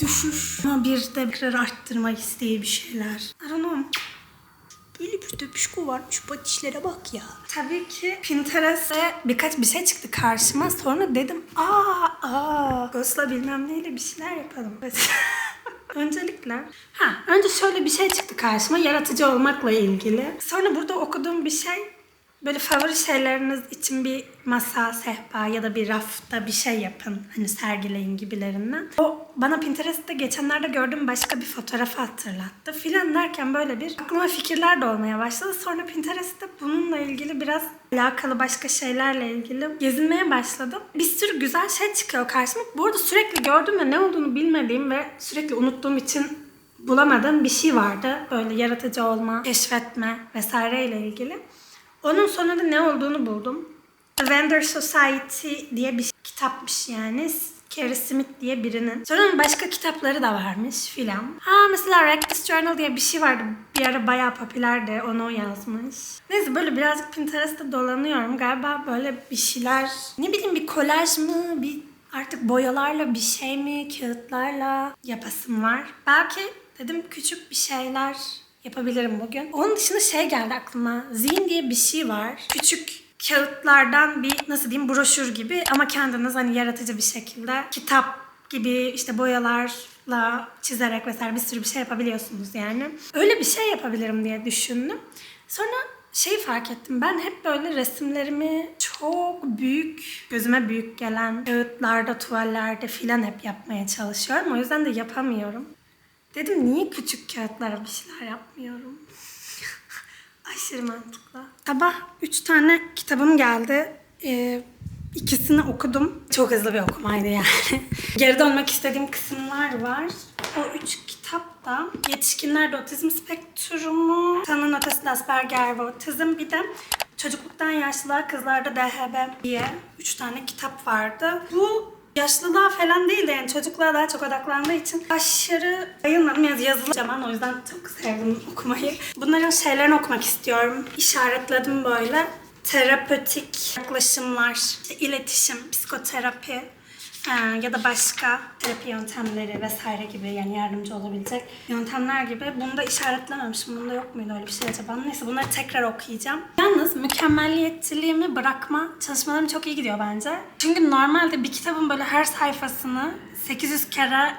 düşüş ama bir de tekrar arttırma isteği bir şeyler. Know. Böyle bir döpüşko varmış batişlere bak ya. Tabii ki Pinterest'te birkaç bir şey çıktı karşıma. Sonra dedim aa aa Ghost'la bilmem neyle bir şeyler yapalım. Öncelikle ha önce şöyle bir şey çıktı karşıma yaratıcı olmakla ilgili. Sonra burada okuduğum bir şey Böyle favori şeyleriniz için bir masa, sehpa ya da bir rafta bir şey yapın. Hani sergileyin gibilerinden. O bana Pinterest'te geçenlerde gördüğüm başka bir fotoğrafı hatırlattı. Filan derken böyle bir aklıma fikirler de olmaya başladı. Sonra Pinterest'te bununla ilgili biraz alakalı başka şeylerle ilgili gezinmeye başladım. Bir sürü güzel şey çıkıyor karşıma. Bu arada sürekli gördüğüm ve ne olduğunu bilmediğim ve sürekli unuttuğum için bulamadığım bir şey vardı. Böyle yaratıcı olma, keşfetme vesaireyle ilgili. Onun sonunda ne olduğunu buldum. The Vendor Society diye bir kitapmış yani. Carrie Smith diye birinin. Sonra başka kitapları da varmış filan. Ha mesela Reckless Journal diye bir şey vardı. Bir ara bayağı popülerdi. Onu yazmış. Neyse böyle birazcık Pinterest'te dolanıyorum. Galiba böyle bir şeyler ne bileyim bir kolaj mı bir artık boyalarla bir şey mi kağıtlarla yapasım var. Belki dedim küçük bir şeyler yapabilirim bugün. Onun dışında şey geldi aklıma. Zine diye bir şey var. Küçük kağıtlardan bir nasıl diyeyim broşür gibi ama kendiniz hani yaratıcı bir şekilde kitap gibi işte boyalarla çizerek vesaire bir sürü bir şey yapabiliyorsunuz yani. Öyle bir şey yapabilirim diye düşündüm. Sonra şey fark ettim. Ben hep böyle resimlerimi çok büyük, gözüme büyük gelen kağıtlarda, tuvallerde filan hep yapmaya çalışıyorum. O yüzden de yapamıyorum. Dedim niye küçük kağıtlara bir şeyler yapmıyorum? Aşırı mantıklı. Sabah üç tane kitabım geldi. Ee, ikisini okudum. Çok hızlı bir okumaydı yani. Geri dönmek istediğim kısımlar var. O üç kitap da Yetişkinlerde Otizm Spektrumu, Tanın Ötesinde Asperger ve Otizm bir de Çocukluktan Yaşlılığa Kızlarda DHB diye üç tane kitap vardı. Bu Yaşlılığa falan değil de yani çocukluğa daha çok odaklandığı için aşırı bayılmadım. Yani yazılı zaman o yüzden çok sevdim okumayı. Bunların şeylerini okumak istiyorum. İşaretledim böyle. Terapötik yaklaşımlar, işte iletişim, psikoterapi ya da başka terapi yöntemleri vesaire gibi yani yardımcı olabilecek yöntemler gibi. Bunu da işaretlememişim. Bunda yok muydu öyle bir şey acaba? Neyse bunları tekrar okuyacağım. Yalnız mükemmelliyetçiliğimi bırakma çalışmalarım çok iyi gidiyor bence. Çünkü normalde bir kitabın böyle her sayfasını 800 kere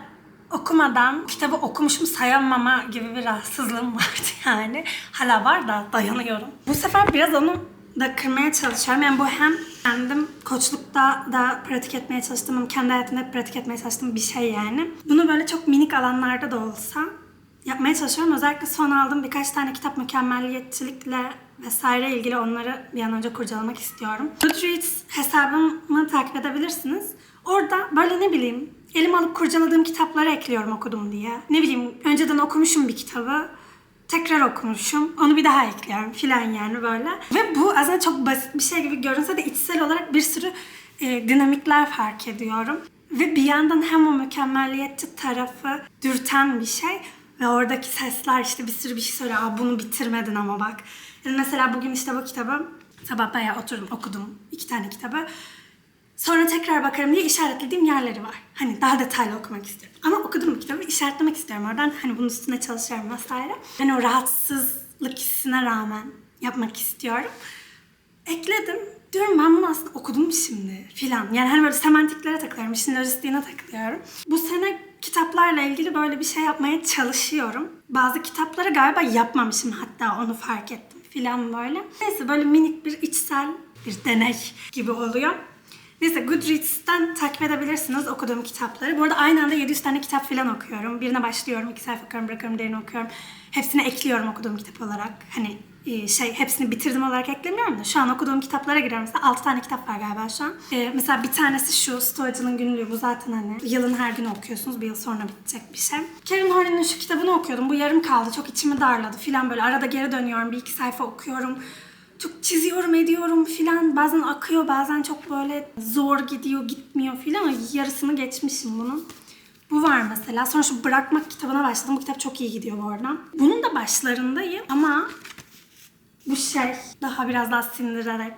okumadan kitabı okumuşum sayamama gibi bir rahatsızlığım vardı yani. Hala var da dayanıyorum. Bu sefer biraz onu da kırmaya çalışıyorum. Yani bu hem kendim koçlukta da pratik etmeye çalıştığım, kendi hayatımda hep pratik etmeye çalıştığım bir şey yani. Bunu böyle çok minik alanlarda da olsa yapmaya çalışıyorum. Özellikle son aldığım birkaç tane kitap mükemmelliyetçilikle vesaire ilgili onları bir an önce kurcalamak istiyorum. Goodreads hesabımı takip edebilirsiniz. Orada böyle ne bileyim elime alıp kurcaladığım kitapları ekliyorum okudum diye. Ne bileyim önceden okumuşum bir kitabı tekrar okumuşum. Onu bir daha ekliyorum filan yani böyle. Ve bu aslında çok basit bir şey gibi görünse de içsel olarak bir sürü e, dinamikler fark ediyorum. Ve bir yandan hem o mükemmelliyetçi tarafı dürten bir şey ve oradaki sesler işte bir sürü bir şey söylüyor. Aa bunu bitirmedin ama bak. Yani mesela bugün işte bu kitabı sabah bayağı oturdum okudum iki tane kitabı. Sonra tekrar bakarım diye işaretlediğim yerleri var. Hani daha detaylı okumak istiyorum. Ama okudum bu kitabı işaretlemek istiyorum oradan. Hani bunun üstüne çalışıyorum vesaire. Hani o rahatsızlık hissine rağmen yapmak istiyorum. Ekledim. Diyorum ben bunu aslında okudum şimdi filan. Yani hani böyle semantiklere takılıyorum, işin lojistiğine takılıyorum. Bu sene kitaplarla ilgili böyle bir şey yapmaya çalışıyorum. Bazı kitapları galiba yapmamışım hatta onu fark ettim filan böyle. Neyse böyle minik bir içsel bir deney gibi oluyor. Neyse Goodreads'ten takip edebilirsiniz okuduğum kitapları. Bu arada aynı anda 700 tane kitap falan okuyorum. Birine başlıyorum, iki sayfa okuyorum, bırakıyorum, diğerini okuyorum. Hepsini ekliyorum okuduğum kitap olarak. Hani e, şey hepsini bitirdim olarak eklemiyorum da şu an okuduğum kitaplara giriyorum. Mesela 6 tane kitap var galiba şu an. E, mesela bir tanesi şu Stoacı'nın günlüğü. Bu zaten hani yılın her günü okuyorsunuz. Bir yıl sonra bitecek bir şey. Karen Horney'nin şu kitabını okuyordum. Bu yarım kaldı. Çok içimi darladı filan böyle. Arada geri dönüyorum. Bir iki sayfa okuyorum. Çok çiziyorum ediyorum filan. Bazen akıyor bazen çok böyle zor gidiyor gitmiyor filan. Yarısını geçmişim bunun. Bu var mesela. Sonra şu Bırakmak kitabına başladım. Bu kitap çok iyi gidiyor bu arada. Bunun da başlarındayım ama bu şey daha biraz daha sindirerek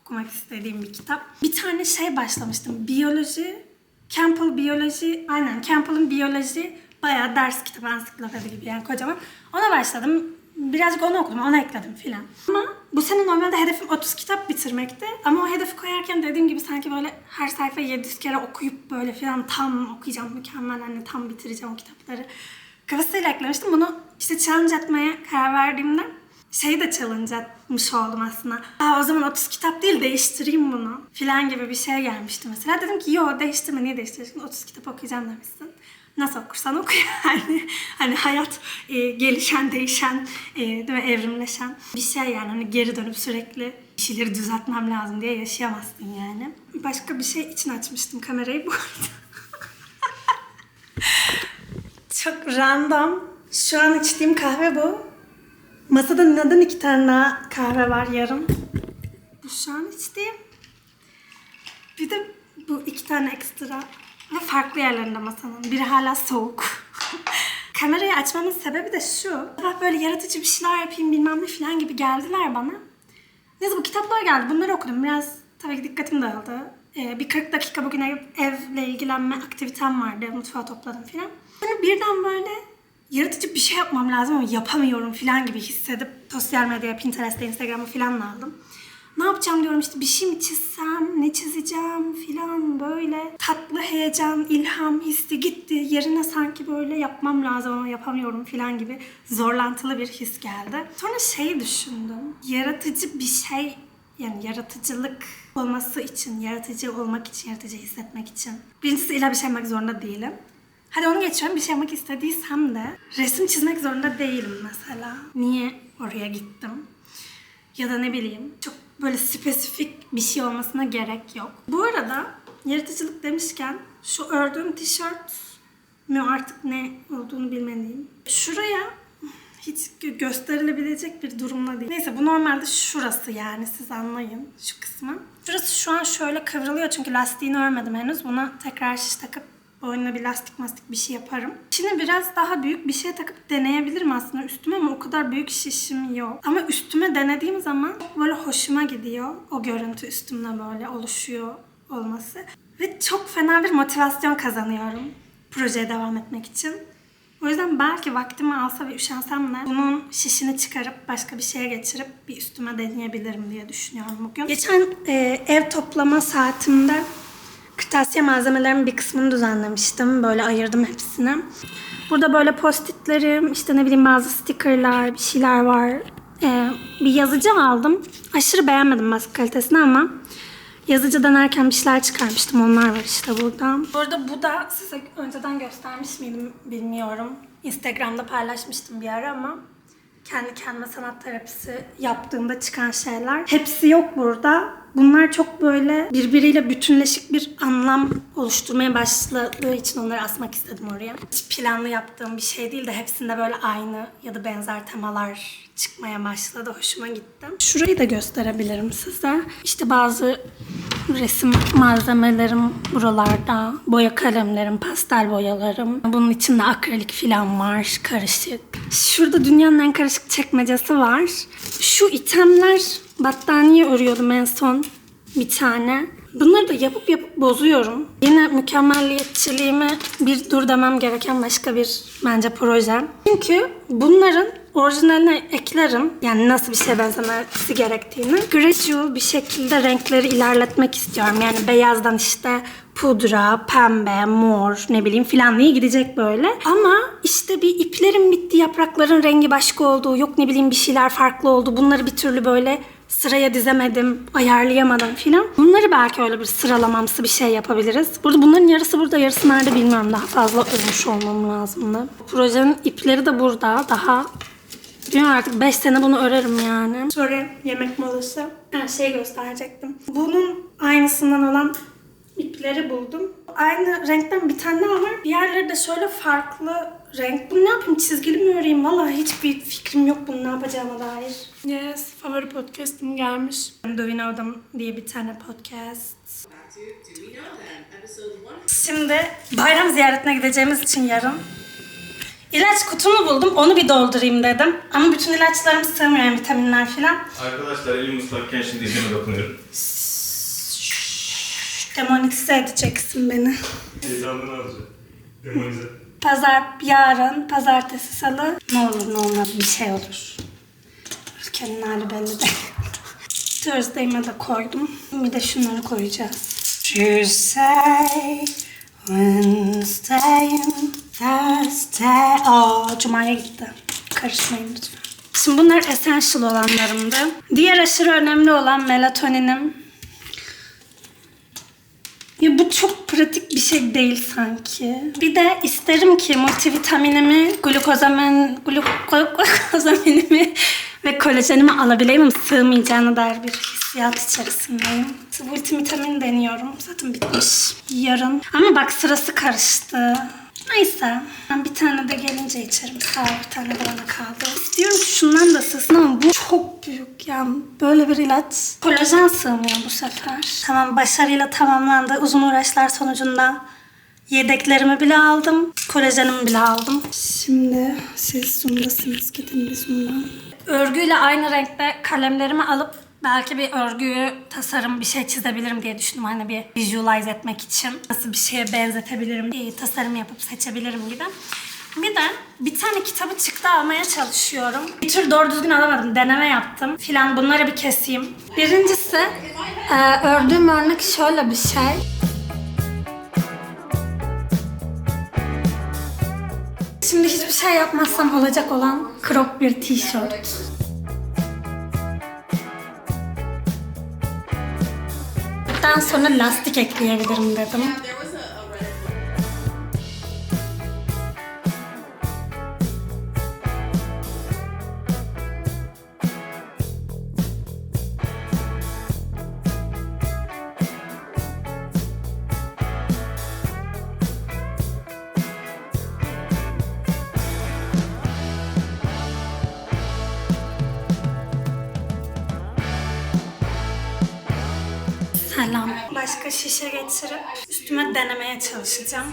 okumak istediğim bir kitap. Bir tane şey başlamıştım. Biyoloji, Campbell biyoloji, aynen Campbell'ın biyoloji bayağı ders kitabı, ansiklopedi gibi yani kocaman. Ona başladım. Birazcık onu okudum, ona ekledim filan. Ama bu sene normalde hedefim 30 kitap bitirmekti. Ama o hedefi koyarken dediğim gibi sanki böyle her sayfayı 700 kere okuyup böyle filan tam okuyacağım, mükemmel hani tam bitireceğim o kitapları. Kafasıyla eklemiştim. Bunu işte challenge etmeye karar verdiğimde şeyi de challenge etmiş oldum aslında. Aa, o zaman 30 kitap değil değiştireyim bunu filan gibi bir şey gelmişti mesela. Dedim ki yo değiştirme niye değiştiriyorsun 30 kitap okuyacağım demişsin. Nasıl okursan oku yani. hani hayat e, gelişen, değişen, e, değil mi, evrimleşen bir şey yani. Hani geri dönüp sürekli bir şeyleri düzeltmem lazım diye yaşayamazsın yani. Başka bir şey için açmıştım kamerayı bu arada. Çok random. Şu an içtiğim kahve bu. Masada neden iki tane kahve var yarım? Bu şu an içtiğim. Bir de bu iki tane ekstra. Ve farklı yerlerinde masanın. Biri hala soğuk. Kamerayı açmamın sebebi de şu. Sabah böyle yaratıcı bir şeyler yapayım bilmem ne falan gibi geldiler bana. Neyse bu kitaplar geldi. Bunları okudum. Biraz tabii ki dikkatim dağıldı. Ee, bir 40 dakika bugün ev, evle ilgilenme aktivitem vardı. Mutfağı topladım falan. Sonra birden böyle yaratıcı bir şey yapmam lazım ama yapamıyorum falan gibi hissedip sosyal medyaya, Pinterest'e, Instagram'a falan aldım. Ne yapacağım diyorum işte bir şey mi çizsem, ne çizeceğim filan böyle. Tatlı heyecan, ilham hissi gitti. Yerine sanki böyle yapmam lazım ama yapamıyorum filan gibi zorlantılı bir his geldi. Sonra şey düşündüm. Yaratıcı bir şey yani yaratıcılık olması için, yaratıcı olmak için, yaratıcı hissetmek için. Birincisi illa bir şey yapmak zorunda değilim. Hadi onu geçiyorum. Bir şey yapmak istediysem de resim çizmek zorunda değilim mesela. Niye oraya gittim? Ya da ne bileyim çok böyle spesifik bir şey olmasına gerek yok. Bu arada yaratıcılık demişken şu ördüğüm tişört mü artık ne olduğunu bilmeliyim. Şuraya hiç gö- gösterilebilecek bir durumda değil. Neyse bu normalde şurası yani siz anlayın şu kısmı. Şurası şu an şöyle kıvrılıyor çünkü lastiğini örmedim henüz. Buna tekrar şiş takıp boynuna bir lastik mastik bir şey yaparım. Şimdi biraz daha büyük bir şey takıp deneyebilirim aslında üstüme ama o kadar büyük şişim yok. Ama üstüme denediğim zaman böyle hoşuma gidiyor. O görüntü üstümde böyle oluşuyor olması. Ve çok fena bir motivasyon kazanıyorum projeye devam etmek için. O yüzden belki vaktimi alsa ve üşensem de bunun şişini çıkarıp başka bir şeye geçirip bir üstüme deneyebilirim diye düşünüyorum bugün. Geçen e, ev toplama saatimde kırtasiye malzemelerimin bir kısmını düzenlemiştim. Böyle ayırdım hepsini. Burada böyle postitlerim, işte ne bileyim bazı stickerlar, bir şeyler var. Ee, bir yazıcı aldım. Aşırı beğenmedim baskı kalitesini ama yazıcı denerken bir şeyler çıkarmıştım. Onlar var işte burada. Burada bu da size önceden göstermiş miydim bilmiyorum. Instagram'da paylaşmıştım bir ara ama kendi kendime sanat terapisi yaptığımda çıkan şeyler. Hepsi yok burada. Bunlar çok böyle birbiriyle bütünleşik bir anlam oluşturmaya başladığı için onları asmak istedim oraya. Hiç planlı yaptığım bir şey değil de hepsinde böyle aynı ya da benzer temalar çıkmaya başladı. Hoşuma gitti. Şurayı da gösterebilirim size. İşte bazı resim malzemelerim buralarda. Boya kalemlerim, pastel boyalarım. Bunun içinde akrilik falan var. Karışık. Şurada dünyanın en karışık çekmecesi var. Şu itemler battaniye örüyordum en son bir tane. Bunları da yapıp yapıp bozuyorum. Yine mükemmelliyetçiliğime bir dur demem gereken başka bir bence proje. Çünkü bunların orijinaline eklerim. Yani nasıl bir şeye benzemesi gerektiğini. Gradual bir şekilde renkleri ilerletmek istiyorum. Yani beyazdan işte pudra, pembe, mor ne bileyim filan diye gidecek böyle. Ama işte bir iplerin bitti, yaprakların rengi başka oldu, yok ne bileyim bir şeyler farklı oldu. Bunları bir türlü böyle sıraya dizemedim, ayarlayamadım filan. Bunları belki öyle bir sıralamamsı bir şey yapabiliriz. Burada bunların yarısı burada, yarısı nerede bilmiyorum. Daha fazla örmüş olmam lazımdı. Projenin ipleri de burada. Daha Bilmiyorum artık 5 sene bunu örerim yani. Sonra yemek molası. Her şeyi gösterecektim. Bunun aynısından olan ipleri buldum. Aynı renkten bir tane daha var. Diğerleri de şöyle farklı renk. Bunu ne yapayım? Çizgili mi öreyim? Valla hiçbir fikrim yok bunu ne yapacağıma dair. Yes, favori podcast'im gelmiş. Do You Know Them diye bir tane podcast. Şimdi bayram ziyaretine gideceğimiz için yarın ilaç kutumu buldum. Onu bir doldurayım dedim. Ama bütün ilaçlarım sığmıyor yani vitaminler falan. Arkadaşlar elim ıslakken şimdi izleme dokunuyorum. Demonize edeceksin beni. Heyecanını alacak. Demonize. Pazar, yarın, pazartesi, salı. Ne olur ne olmaz bir şey olur. Ülkenin hali belli değil. Thursday'ime de koydum. Bir de şunları koyacağız. Tuesday, Wednesday, Thursday. Aa, Cuma'ya gitti. Karışmayın lütfen. Şimdi bunlar essential olanlarımdı. Diğer aşırı önemli olan melatoninim. Ya bu çok pratik bir şey değil sanki. Bir de isterim ki multivitaminimi, glukozamin, gluk- glukozaminimi ve kolajenimi alabileyim ama sığmayacağına dair bir hissiyat içerisindeyim. Multivitamin deniyorum. Zaten bitmiş. Yarın. Ama bak sırası karıştı. Neyse. Ben bir tane de gelince içerim. Sağ ol, bir tane bana kaldı. İstiyorum ki şundan da sığsın ama yani. Böyle bir ilaç. Kolajen sığmıyor bu sefer. Tamam başarıyla tamamlandı. Uzun uğraşlar sonucunda yedeklerimi bile aldım. Kolajenimi bile aldım. Şimdi siz Zoom'dasınız. Gidin bir Zoom'dan. Örgüyle aynı renkte kalemlerimi alıp belki bir örgüyü tasarım bir şey çizebilirim diye düşündüm. Hani bir visualize etmek için. Nasıl bir şeye benzetebilirim diye tasarım yapıp seçebilirim gibi. Bir tane kitabı çıktı almaya çalışıyorum. Bir tür doğru düzgün alamadım. Deneme yaptım filan. Bunları bir keseyim. Birincisi e, ördüğüm örnek şöyle bir şey. Şimdi hiçbir şey yapmazsam olacak olan crop bir tişört. Daha sonra lastik ekleyebilirim dedim. Selam. Başka şişe getirip üstüme denemeye çalışacağım.